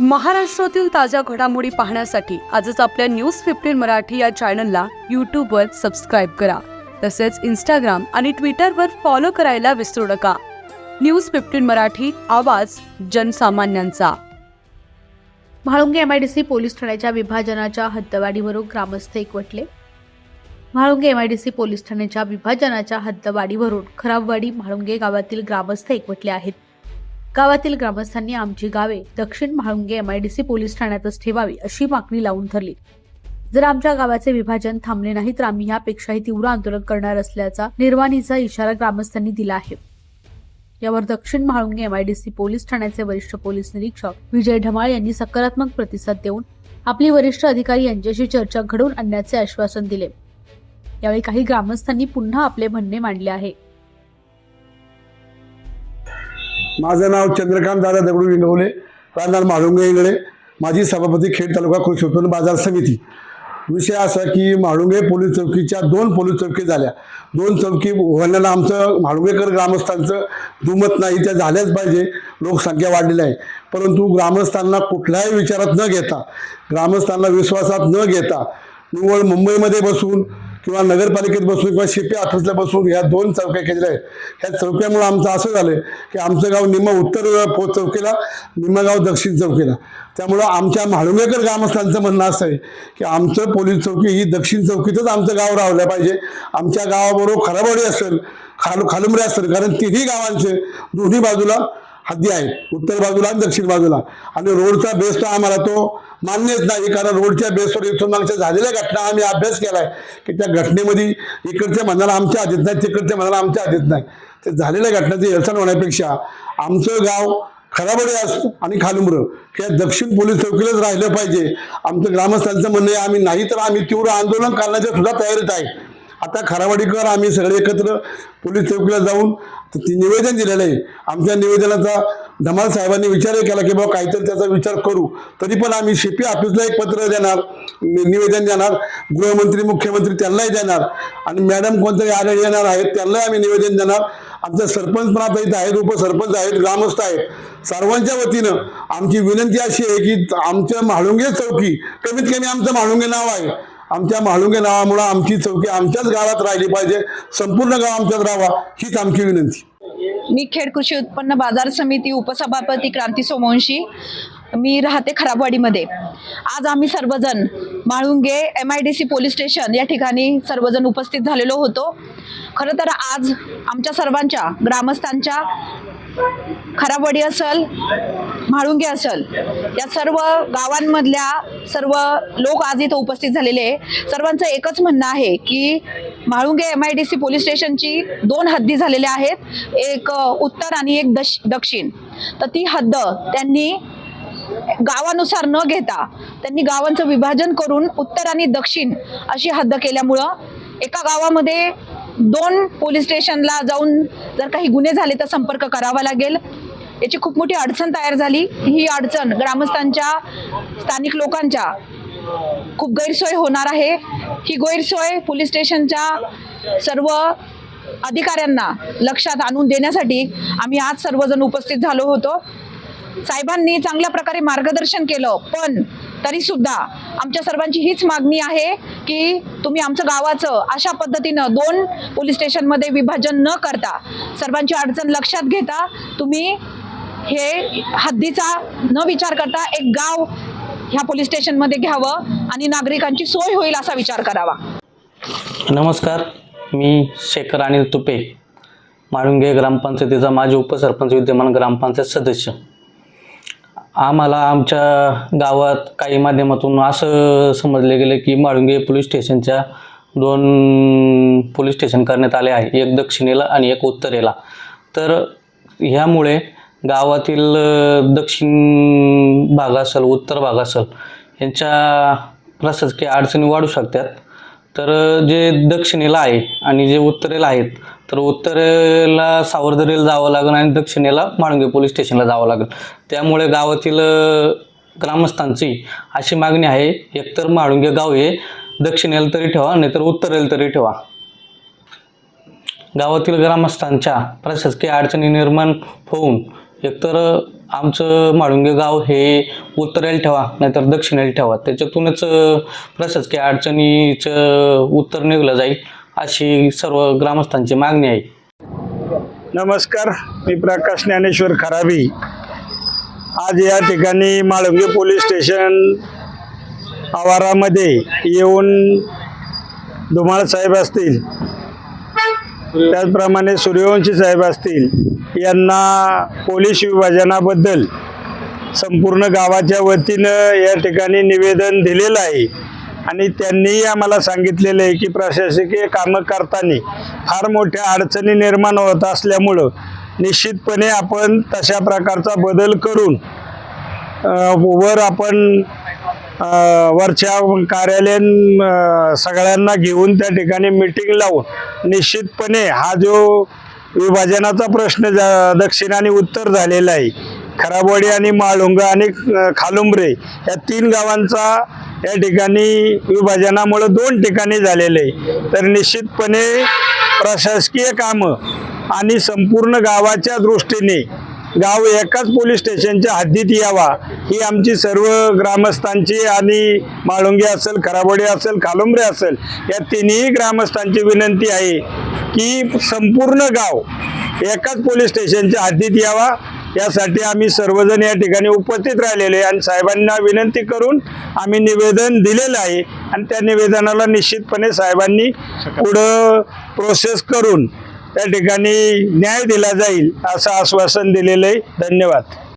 महाराष्ट्रातील ताज्या घडामोडी पाहण्यासाठी आजच आपल्या न्यूज फिफ्टीन मराठी या चॅनलला यूट्यूबवर सबस्क्राईब करा. तसेच इंस्टाग्राम आणि ट्विटरवर फॉलो करायला विसरू नका. न्यूज फिफ्टीन मराठी आवाज जनसामान्यांचा. म्हाळुंगे एमआयडीसी पोलीस ठाण्याच्या विभाजनाच्या हद्दवाढीवरून ग्रामस्थ एकवटले. म्हाळुंगे एमआयडीसी पोलीस ठाण्याच्या विभाजनाच्या हद्दवाढीवरून खराबवाडी म्हाळुंगे गावातील ग्रामस्थ एकवटले आहेत. गावातील ग्रामस्थांनी आमची गावे दक्षिण म्हाळुंगे एमआयडीसी पोलीस ठाण्यातच ठेवावी अशी मागणी लावून धरली. जर आमच्या गावाचे विभाजन थांबले नाही तर आम्ही यापेक्षाही तीव्र आंदोलन करणार असल्याचा निर्वाणीचा इशारा ग्रामस्थांनी दिला आहे. यावर दक्षिण म्हाळुंगे एमआयडीसी पोलीस ठाण्याचे वरिष्ठ पोलीस निरीक्षक विजय ढमाळ यांनी सकारात्मक प्रतिसाद देऊन आपली वरिष्ठ अधिकारी यांच्याशी चर्चा घडवून आणण्याचे आश्वासन दिले. यावेळी काही ग्रामस्थांनी पुन्हा आपले म्हणणे मांडले आहे. माझं नाव चंद्रकांत दादा दगडू विंगवले राहणार म्हाळुंगे इंगळे माजी सभापती खेड तालुका कृषी उत्पन्न बाजार समिती. विषय असा की म्हाळुंगे पोलीस चौकीच्या दोन पोलीस चौकी झाल्या. दोन चौकी उघडण्याला आमचं म्हाळुंगेकर ग्रामस्थांचं दुमत नाही त्या झाल्याच पाहिजे. लोकसंख्या वाढलेली आहे. परंतु ग्रामस्थांना कुठल्याही विचारात न घेता ग्रामस्थांना विश्वासात न घेता निव्वळ मुंबईमध्ये बसून किंवा नगरपालिकेत बसून किंवा शिपी ऑफिसला बसून ह्या दोन चौक्या केलेल्या आहेत. ह्या चौक्यामुळं आमचं असं झालं की आमचं गाव निम्म उत्तर पो चौकीला निम्म गाव दक्षिण चौकीला. त्यामुळं आमच्या म्हाळुंगेकर ग्रामस्थांचं म्हणणं असं आहे की आमचं पोलीस चौकी ही दक्षिण चौकीतच आमचं गाव राहिलं पाहिजे. आमच्या गावाबरोबर खराबवाडी असेल खालू खालुमरे असेल कारण तिन्ही गावांचे दोन्ही बाजूला हद्दी आहेत उत्तर बाजूला आणि दक्षिण बाजूला. आणि रोडचा बेस तर आम्हाला तो मान्यच नाही कारण रोडच्या बेसवर इथून मागच्या झालेल्या घटना आम्ही अभ्यास केलाय की त्या घटनेमध्ये इकडच्या म्हणाला आमच्या आधीत नाही तिकडच्या म्हणाला आमच्या आधीत नाही. ते झालेल्या घटनाची हेळसण होण्यापेक्षा आमचं गाव खराबडे असतो आणि खालुमरं हे दक्षिण पोलीस चौकीलाच राहिलं पाहिजे. आमचं ग्रामस्थांचं म्हणणं आहे आम्ही नाही तर आम्ही तीव्र आंदोलन करण्याच्या सुद्धा तयारीत आहे. आता खरावाडीकर आम्ही सगळे एकत्र पोलीस चौकीला जाऊन त- निवेदन दिलेलं आहे. आमच्या निवेदनाचा धमाल साहेबांनी विचारही केला की बाबा काहीतरी त्याचा विचार करू. तरी पण आम्ही शिपी ऑफिसला एक पत्र देणार निवेदन देणार गृहमंत्री मुख्यमंत्री त्यांनाही देणार आणि मॅडम कोणतरी आले येणार आहेत त्यांनाही आम्ही निवेदन देणार. आमचा सरपंच पण आता इथं आहेत उपसरपंच आहेत ग्रामस्थ आहेत. सर्वांच्या वतीनं आमची विनंती अशी आहे की आमच्या म्हाळुंगे चौकी कमीत कमी आमचं म्हाळुंगे नाव आहे. आमच्या म्हाळुंगे नावामुळं आमची चौकी आमच्याच गावात राहिली पाहिजे. संपूर्ण गाव आमच्यात राहावा हीच आमची विनंती. मी खेड कृषी उत्पन्न बाजार समिती उपसभापती क्रांती सोमवंशी. मी राहते खराबवाडीमध्ये. आज आम्ही सर्वजण Mhalunge M I D C police station या ठिकाणी सर्वजण उपस्थित झालेलो होतो. खरं तर आज आमच्या सर्वांच्या ग्रामस्थांच्या खराबडी असल म्हाळुंगे असल या सर्व गावांमधल्या सर्व लोक आज इथं उपस्थित झालेले आहे. सर्वांचं एकच म्हणणं आहे की Mhalunge M I D C police स्टेशनची दोन हद्दी झालेल्या आहेत. एक उत्तर आणि एक दश दक्षिण. तर ती हद्द त्यांनी गावानुसार न घेता त्यांनी गावांचं विभाजन करून उत्तर आणि दक्षिण अशी हद्द केल्यामुळं एका गावामध्ये दोन पोलीस स्टेशनला जाऊन जर काही गुन्हे झाले तर संपर्क करावा लागेल. याची खूप मोठी अडचण तयार झाली. ही अडचण ग्रामस्थांच्या स्थानिक लोकांच्या खूप गैरसोय होणार आहे. ही गैरसोय पोलीस स्टेशनच्या सर्व अधिकाऱ्यांना लक्षात आणून देण्यासाठी आम्ही आज सर्वजण उपस्थित झालो होतो. साहेबांनी चांगल्या प्रकारे मार्गदर्शन केलं पण तरी सुद्धा आमच्या सर्वांची हीच मागणी आहे की तुम्ही आमचं गावाचं अशा पद्धतीनं दोन पोलीस स्टेशनमध्ये विभाजन न करता सर्वांची अडचण लक्षात घेता तुम्ही हे हद्दीचा न विचार करता एक गाव ह्या पोलीस स्टेशनमध्ये घ्यावं आणि नागरिकांची सोय होईल असा विचार करावा. नमस्कार मी शेखर अनिल तुपे माळुंगे ग्रामपंचायतीचा माजी उपसरपंच विद्यमान ग्रामपंचायत सदस्य. आम्हाला आमच्या गावात काही माध्यमातून असं समजले गेले की माळुंगे पोलीस स्टेशनच्या दोन पोलीस स्टेशन करण्यात आले आहे. एक दक्षिणेला आणि एक उत्तरेला. तर ह्यामुळे गावातील दक्षिण भाग असेल उत्तर भाग असेल यांच्या प्रशासकीय अडचणी वाढू शकतात. तर जे दक्षिणेला आहे आणि जे उत्तरेला आहेत तर उत्तरेला सावरदरीला जावं लागेल आणि दक्षिणेला माळुंगे पोलीस स्टेशनला जावं लागेल त्यामुळे गावातील ग्रामस्थांची अशी मागणी आहे एकतर माळुंगे गाव हे दक्षिणेला तरी ठेवा नाहीतर उत्तरेला तरी ठेवा. गावातील ग्रामस्थांच्या प्रशासकीय अडचणी निर्माण होऊन एकतर आमचं माळुंगे गाव हे उत्तरेला ठेवा नाहीतर दक्षिणेला ठेवा. त्याच्यातूनच प्रशासकीय अडचणीचं उत्तर निघलं जाईल. अशी सर्व ग्रामस्थांची मागणी आहे. नमस्कार मी प्रकाश ज्ञानेश्वर खराबी. आज या ठिकाणी माळुंगे पोलीस स्टेशन आवारामध्ये येऊन धुमाळ साहेब असतील त्याचप्रमाणे सूर्यवंशी साहेब असतील यांना पोलीस विभाजनाबद्दल संपूर्ण गावाच्या वतीनं या ठिकाणी निवेदन दिलेलं आहे. आणि त्यांनीही आम्हाला सांगितलेलं आहे की प्रशासकीय कामं करताना फार मोठ्या अडचणी निर्माण होत असल्यामुळं निश्चितपणे आपण तशा प्रकारचा बदल करून वर आपण वरच्या कार्यालयीन सगळ्यांना घेऊन त्या ठिकाणी मीटिंग लावून निश्चितपणे हा जो विभाजनाचा प्रश्न जा दक्षिण आणि उत्तर झालेला आहे खराबवाडी आणि माळुंगा आणि खालुंबरे या तीन गावांचा या ठिकाणी विभाजनामुळं दोन ठिकाणी झालेलं आहे. तर निश्चितपणे प्रशासकीय कामं आणि संपूर्ण गावाच्या दृष्टीने गाव एकाच पोलीस स्टेशनच्या हद्दीत यावा ही आमची सर्व ग्रामस्थांची आणि माळुंगे असेल खराबोडी असेल कालुंबरे असेल या तिन्ही ग्रामस्थांची विनंती आहे की संपूर्ण गाव एकाच पोलीस स्टेशनच्या हद्दीत यावा. यासाठी आम्ही सर्वजण या ठिकाणी उपस्थित राहिलेले आहे. आणि साहेबांना विनंती करून आम्ही निवेदन दिलेलं आहे. आणि त्या निवेदनाला निश्चितपणे साहेबांनी पुढं प्रोसेस करून त्या ठिकाणी न्याय दिला जाईल असं आश्वासन दिलेलं आहे. धन्यवाद.